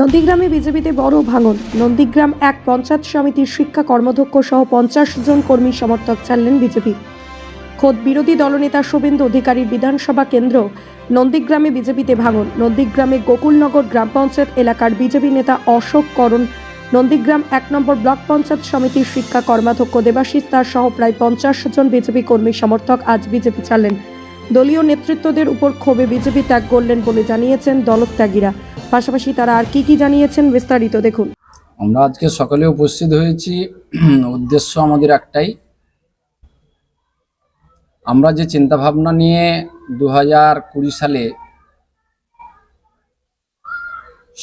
নন্দীগ্রামে বিজেপিতে বড় ভাঙন। নন্দীগ্রাম এক পঞ্চায়েত সমিতির শিক্ষা কর্মধ্যক্ষ সহ পঞ্চাশ জন কর্মী সমর্থক ছাড়লেন বিজেপি। খোদ বিরোধী দলনেতা শুভেন্দু অধিকারীর বিধানসভা কেন্দ্র নন্দীগ্রামে বিজেপিতে ভাঙন। নন্দীগ্রামে গোকুলনগর গ্রাম পঞ্চায়েত এলাকার বিজেপি নেতা অশোক করণ, নন্দীগ্রাম এক নম্বর ব্লক পঞ্চায়েত সমিতির শিক্ষা কর্মাধ্যক্ষ দেবাশিস দাস সহ প্রায় পঞ্চাশ জন বিজেপি কর্মী সমর্থক আজ বিজেপি ছাড়লেন। দলীয় নেতৃত্বদের উপর ক্ষোভে বিজেপি ত্যাগ করলেন বলে জানিয়েছেন দলত্যাগীরা। পাশাপাশি তারা আর কি কি জানিয়েছেন বিস্তারিত দেখুন। আমরা আজকে সকালে উপস্থিত হয়েছি। উদ্দেশ্য আমাদের একটাই। আমরা যে চিন্তা ভাবনা নিয়ে দু হাজার কুড়ি সালে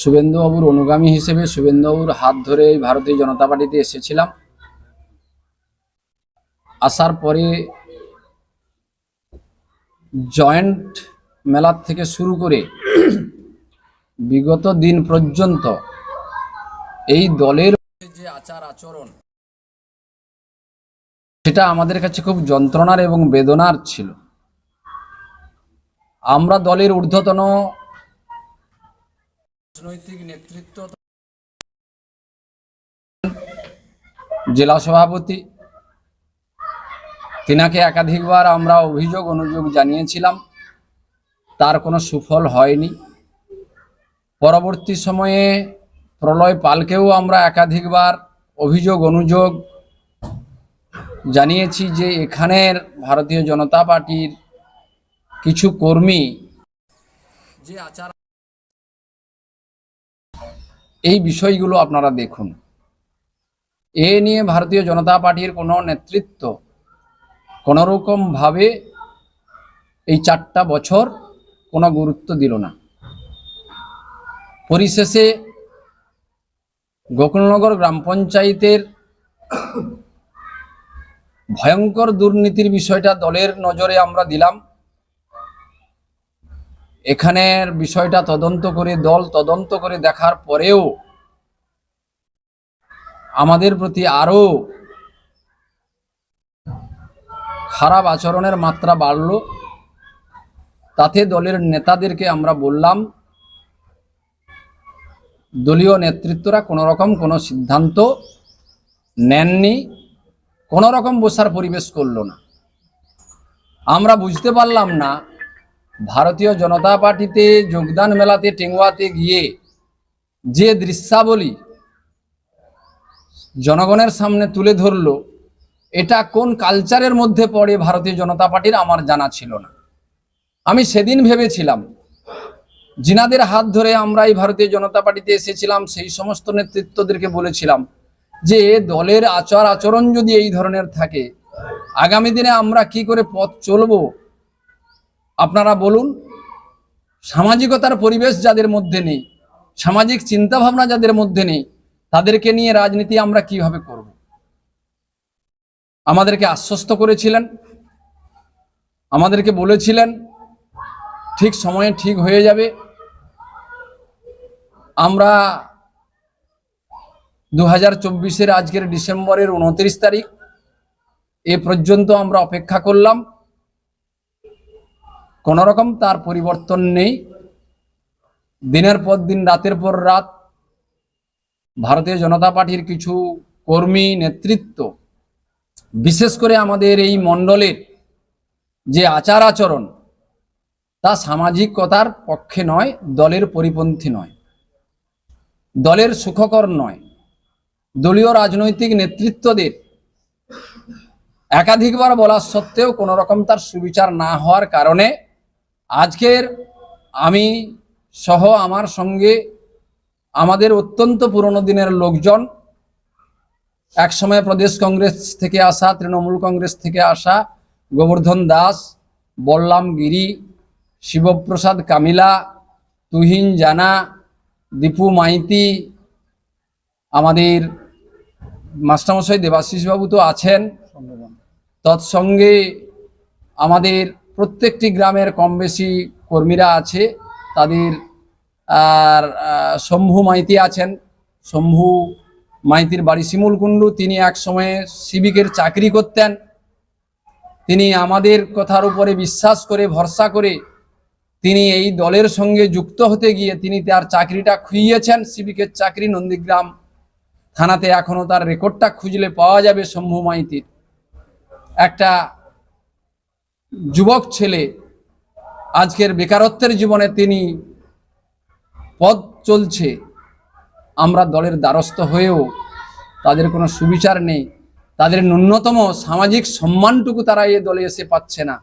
শুভেন্দুবাবুর অনুগামী হিসেবে শুভেন্দুবাবুর হাত ধরে ভারতীয় জনতা পার্টিতে এসেছিলাম। আসার পরে জয়েন্ট মেলার থেকে শুরু করে বিগত দিন পর্যন্ত এই দলের যে আচার আচরণ, সেটা আমাদের কাছে খুব যন্ত্রণার এবং বেদনার ছিল। আমরা দলের ঊর্ধ্বতন রাজনৈতিক নেতৃত্ব, জেলা সভাপতি, তিনাকে একাধিকবার আমরা অভিযোগ অনুযোগ জানিয়েছিলাম। তার কোনো সুফল হয়নি। পরবর্তী সময়ে প্রলয় পালকেও আমরা একাধিকবার অভিযোগ, অনুযোগ জানিয়েছি যে এখানের ভারতীয় জনতা পার্টির কিছু কর্মী যে আচার এই বিষয়গুলো আপনারা দেখুন। এ নিয়ে ভারতীয় জনতা পার্টির কোনো নেতৃত্ব কোনোরকমভাবে এই চারটা বছর কোনো গুরুত্ব দিল না। পরিশেষে গোকুলনগর গ্রাম পঞ্চায়েতের ভয়ঙ্কর দুর্নীতির বিষয়টা দলের নজরে আমরা দিলাম। এখানের বিষয়টা তদন্ত করে, দল তদন্ত করে দেখার পরেও আমাদের প্রতি আরও খারাপ আচরণের মাত্রা বাড়লো। তাতে দলের নেতাদেরকে আমরা বললাম দলীয় নেতৃত্বরা কোনো রকম কোনো সিদ্ধান্ত নেননি কোনো রকম বসার পরিবেশ করল না। আমরা বুঝতে পারলাম না, ভারতীয় জনতা পার্টিতে যোগদান মেলাতে টেঙ্গুয়াতে গিয়ে যে দৃশ্যাবলী জনগণের সামনে তুলে ধরলো, এটা কোন কালচারের মধ্যে পড়ে ভারতীয় জনতা পার্টির আমার জানা ছিল না। আমি সেদিন ভেবেছিলাম জিনাদের হাত ধরে আমরা এই ভারতীয় জনতা পার্টিতে এসেছিলাম, সেই সমস্ত নেতৃত্বদেরকে বলেছিলাম যে দলের আচার আচরণ যদি এই ধরনের থাকে, আগামী দিনে আমরা কি করে পথ চলবো? আপনারা বলুন, সামাজিকতার পরিবেশ যাদের মধ্যে নেই, সামাজিক চিন্তা ভাবনা যাদের মধ্যে নেই, তাদেরকে নিয়ে রাজনীতি আমরা কীভাবে করব? আমাদেরকে আশ্বস্ত করেছিলেন, আমাদেরকে বলেছিলেন ঠিক সময়ে ঠিক হয়ে যাবে। আমরা দু হাজার চব্বিশের আজকের ডিসেম্বরের উনত্রিশ তারিখ, এ পর্যন্ত আমরা অপেক্ষা করলাম। রকম তার পরিবর্তন নেই। দিনের পর দিন, রাতের পর রাত ভারতীয় জনতা পার্টির কিছু কর্মী নেতৃত্ব, বিশেষ করে আমাদের এই মণ্ডলের যে আচার আচরণ তা সামাজিকতার পক্ষে নয়, দলের পরিপন্থী নয়। দলের সুখকর নয়। দলীয় রাজনৈতিক নেতৃত্বদের একাধিকবার বলা সত্ত্বেও কোনো রকম তার সুবিচার না হওয়ার কারণে আজকের আমি সহ আমার সঙ্গে আমাদের অত্যন্ত পুরনো দিনের লোকজন, একসময় প্রদেশ কংগ্রেস থেকে আসা, তৃণমূল কংগ্রেস থেকে আসা গোবর্ধন দাস, বল্লাম গিরি শিবপ্রসাদ কামিলা, তুহিন জানা, দীপু মাইতি, আমাদের মাস্টারমশাই দেবাশিস বাবু তো আছেন। তৎসঙ্গে আমাদের প্রত্যেকটি গ্রামের কম বেশি কর্মীরা আছে, তাদের, আর শম্ভু মাইতি আছেন। শম্ভু মাইতির বাড়ি শিমুল কুণ্ডু তিনি এক সময়ে সিভিকের চাকরি করতেন। তিনি আমাদের কথার উপরে বিশ্বাস করে, ভরসা করে তিনি এই দলের সঙ্গে যুক্ত হতে গিয়ে তিনি তার চাকরিটা খুইয়েছেন। সিভিকের চাকরি নন্দীগ্রাম থানাতে এখনও তার রেকর্ডটা খুঁজলে পাওয়া যাবে শম্ভু মাইতির। একটা যুবক ছেলে, আজকের বেকারত্বের জীবনে তিনি পথ চলছে। আমরা দলের দ্বারস্থ হয়েও তাদের কোনো সুবিচার নেই। তাদের ন্যূনতম সামাজিক সম্মানটুকু তারা এ দলে এসে পাচ্ছে না।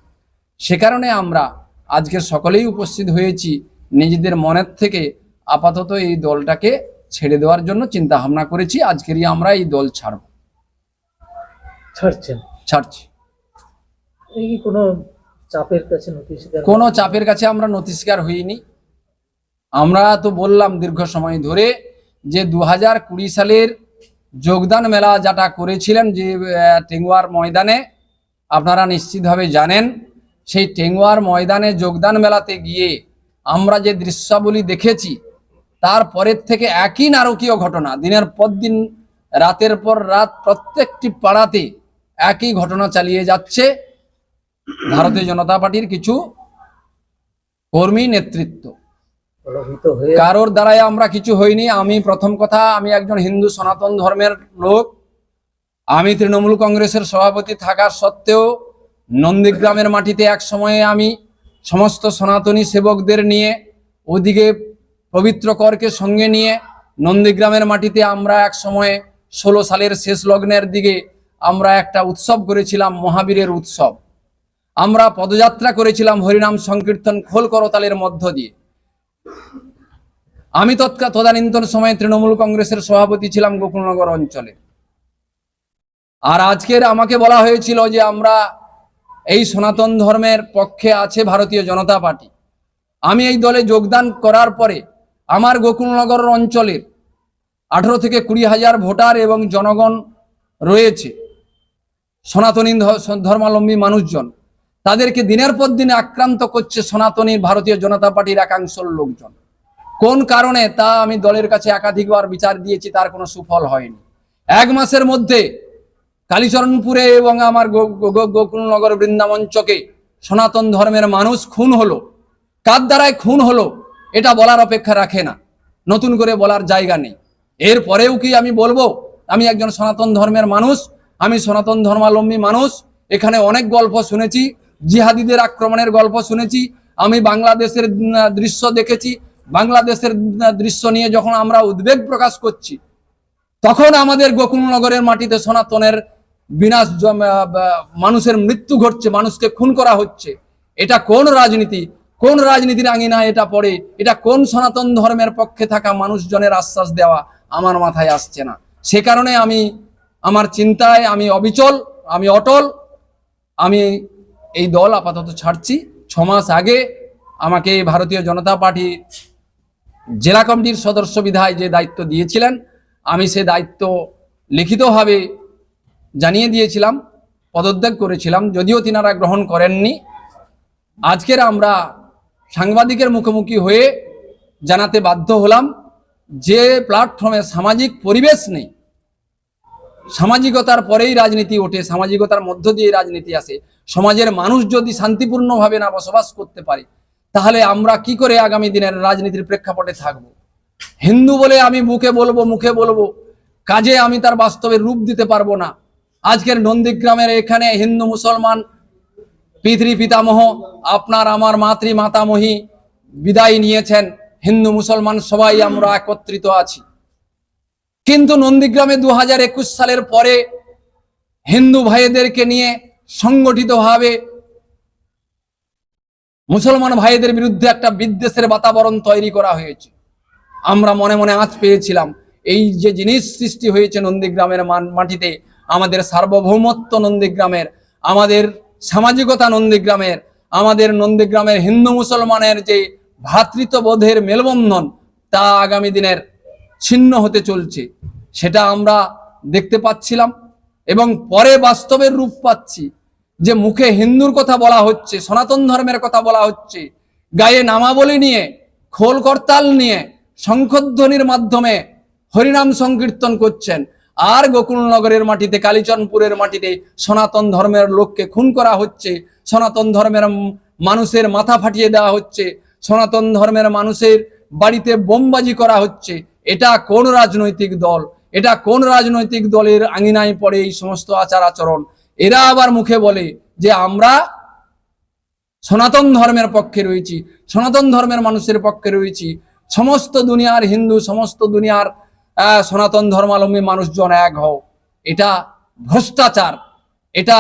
সে কারণে আমরা আজকে সকলেই উপস্থিত হয়েছি নিজেদের মনের থেকে আপাতত এই দলটাকে ছেড়ে দেওয়ার জন্য চিন্তা ভাবনা করেছি আজকেরই আমরা এই দল ছাড়ব। ছাড়ছেন? ছাড়ছি। এই কোনো চাপের কাছে কোনো চাপের কাছে আমরা নথি স্বীকার হইনি। আমরা তো বললাম দীর্ঘ সময় ধরে যে দু হাজার কুড়ি সালের যোগদান মেলা যেটা করেছিলেন যে টেঙ্গুয়ার ময়দানে আপনারা নিশ্চিতভাবে জানেন সেই টেঙ্গুয়ার ময়দানে যোগদান মেলাতে গিয়ে আমরা যে দৃশ্যাবলী দেখেছি তারপরের থেকে একই নারকীয় ঘটনা। দিনের পর দিন রাতের পর রাত প্রত্যেকটি পাড়াতে একই ঘটনা চালিয়ে যাচ্ছে। ভারতীয় জনতা পার্টির কিছু কর্মী নেতৃত্ব। কারোর দ্বারাই আমরা কিছু হইনি। আমি প্রথম কথা আমি একজন হিন্দু সনাতন ধর্মের লোক। আমি তৃণমূল কংগ্রেসের সভাপতি থাকা সত্ত্বেও নন্দীগ্রামের মাটিতে এক সময়ে আমি সমস্ত সনাতনী সেবকদের নিয়ে, ওদিকে পবিত্র করকে সঙ্গে নিয়ে নন্দীগ্রামের মাটিতে আমরা এক সময়ে ষোলো সালের শেষ লগ্নের দিকে আমরা একটা উৎসব করেছিলাম, মহাবীরের উৎসব। আমরা পদযাত্রা করেছিলাম হরিনাম সংকীর্তন খোল করতালের মধ্য দিয়ে। আমি তৎকা তদানীন্তন সময়ে তৃণমূল কংগ্রেসের সভাপতি ছিলাম গোকুলনগর অঞ্চলে। আর আজকের আমাকে বলা হয়েছিল যে আমরা এই সনাতন ধর্মের পক্ষে আছে ভারতীয় জনতা পার্টি। আমি এই দলে যোগদান করার পরে আমার গোকুলনগর অঞ্চলের আঠেরো থেকে কুড়ি হাজার ভোটার এবং জনগণ রয়েছে, সনাতনী ধর্মাবলম্বী মানুষজন। তাদেরকে দিনের পর দিন আক্রান্ত করছে সনাতনী ভারতীয় জনতা পার্টির একাংশ লোকজন। কোন কারণে তা আমি দলের কাছে একাধিকবার বিচার দিয়েছি, তার কোনো সুফল হয়নি। এক মাসের মধ্যে কালীচরণপুরে এবং আমার গোকুলনগর বৃন্দাবন চকে সনাতন ধর্মের মানুষ খুন হলো। কার দ্বারায় খুন হলো, এটা বলার অপেক্ষা রাখে না। নতুন করে বলার জায়গা নেই। এর পরেও কি আমি বলব? আমি একজন সনাতন ধর্মের মানুষ, আমি সনাতন ধর্মাবলম্বী মানুষ, এখানে অনেক গল্প শুনেছি, জিহাদিদের আক্রমণের গল্প শুনেছি, আমি বাংলাদেশের দৃশ্য দেখেছি, বাংলাদেশের দৃশ্য নিয়ে যখন আমরা উদ্বেগ প্রকাশ করছি, তখন আমাদের গোকুলনগরের মাটিতে সনাতনের বিনাশ মানুষের মৃত্যু ঘটছে, মানুষকে খুন করা হচ্ছে। এটা কোন রাজনীতি? কোন রাজনীতির আঙিনা এটা পড়ে? এটা কোন সনাতন ধর্মের পক্ষে থাকা মানুষজনের আশ্বাস দেওয়া আমার মাথায় আসছে না। সে কারণে আমি আমার চিন্তায় আমি অবিচল, আমি অটল। আমি এই দল আপাতত ছাড়ছি। ছমাস আগে আমাকে ভারতীয় জনতা পার্টি জেলা কমিটির সদস্য বিধায় যে দায়িত্ব দিয়েছিলেন, আমি সে দায়িত্ব লিখিতভাবে জানিয়ে দিয়েছিলাম, পদত্যাগ করেছিলাম, যদিও তিনারা গ্রহণ করেননি। আজকের আমরা সাংবাদিকের মুখোমুখি হয়ে জানাতে বাধ্য হলাম যে প্ল্যাটফর্মে সামাজিক পরিবেশ নেই, সামাজিকতার পরেই রাজনীতি ওঠে, সামাজিকতার মধ্য দিয়ে রাজনীতি আসে। সমাজের মানুষ যদি শান্তিপূর্ণভাবে না বসবাস করতে পারে, তাহলে আমরা কি করে আগামী দিনের রাজনীতির প্রেক্ষাপটে থাকব? হিন্দু বলে আমি মুখে বলব মুখে বলব, কাজে আমি তার বাস্তবে রূপ দিতে পারব না। আজকের নন্দীগ্রামের এখানে হিন্দু মুসলমান পিতৃ পিতামহ আপনার আমার মাতৃ মাতামহী বিদায় নিয়েছেন। হিন্দু মুসলমান সবাই আমরা একত্রিত আছি। কিন্তু নন্দীগ্রামে দু হাজার একুশ সালের পরে হিন্দু ভাইদেরকে নিয়ে সংগঠিতভাবে মুসলমান ভাইদের বিরুদ্ধে একটা বিদ্বেষের বাতাবরণ তৈরি করা হয়েছে। আমরা মনে মনে আঁচ পেয়েছিলাম। এই যে জিনিস সৃষ্টি হয়েছে নন্দীগ্রামের মাটিতে আমাদের সার্বভৌমত্ব নন্দীগ্রামের, আমাদের সামাজিকতা নন্দীগ্রামের, আমাদের নন্দীগ্রামের হিন্দু মুসলমানের যে ভ্রাতৃত্ববোধের মেলবন্ধন, তা আগামী দিনের ছিন্ন হতে চলছে। সেটা আমরা দেখতে পাচ্ছিলাম এবং পরে বাস্তবের রূপ পাচ্ছি যে মুখে হিন্দুর কথা বলা হচ্ছে, সনাতন ধর্মের কথা বলা হচ্ছে, গায়ে নামাবলী নিয়ে, খোল করতাল নিয়ে, শঙ্খধ্বনির মাধ্যমে হরিনাম সংকীর্তন করছেন। আর গোকুলনগরের মাটিতে, কালীচরণপুরের মাটিতে সনাতন ধর্মের লোককে খুন করা হচ্ছে, সনাতন ধর্মের মানুষের মাথা ফাটিয়ে দেওয়া হচ্ছে, সনাতন ধর্মের মানুষের বাড়িতে বোমবাজি করা হচ্ছে। এটা কোন রাজনৈতিক দল? এটা কোন রাজনৈতিক দলের আঙিনায় পড়ে এই সমস্ত আচার আচরণ? এরা আবার মুখে বলে যে আমরা সনাতন ধর্মের পক্ষে রয়েছি, সনাতন ধর্মের মানুষের পক্ষে রয়েছি। সমস্ত দুনিয়ার হিন্দু, সমস্ত দুনিয়ার সনাতন ধর্মালম্বী মানুষজন এক হও। এটা ভ্রষ্টাচার। এটা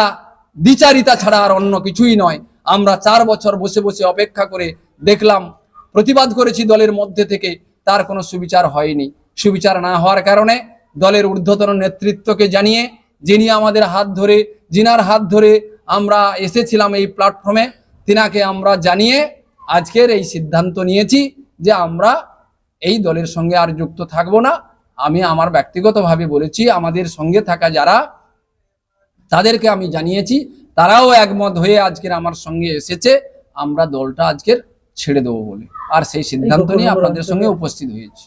দ্বিচারিতা ছাড়া আর অন্য কিছুই নয়। আমরা চার বছর বসে বসে অপেক্ষা করে দেখলাম, প্রতিবাদ করেছি দলের মধ্যে থেকে, তার কোনো সুবিচার হয়নি। সুবিচার না হওয়ার কারণে দলের ঊর্ধ্বতন নেতৃত্বকে জানিয়ে, যিনি আমাদের হাত ধরে জিনার হাত ধরে আমরা এসেছিলাম এই প্ল্যাটফর্মে, তিনাকে আমরা জানিয়ে আজকের এই সিদ্ধান্ত নিয়েছি যে আমরা এই দলের সঙ্গে আর যুক্ত থাকব না। আমি আমার ব্যক্তিগতভাবে বলেছি আমাদের সঙ্গে থাকা যারা তাদেরকে আমি জানিয়েছি তারাও একমত হয়ে আজকের আমার সঙ্গে এসেছে আমরা দলটা আজকের ছেড়ে দেবো বলে। আর সেই সিদ্ধান্ত নিয়ে আপনাদের সঙ্গে উপস্থিত হয়েছি।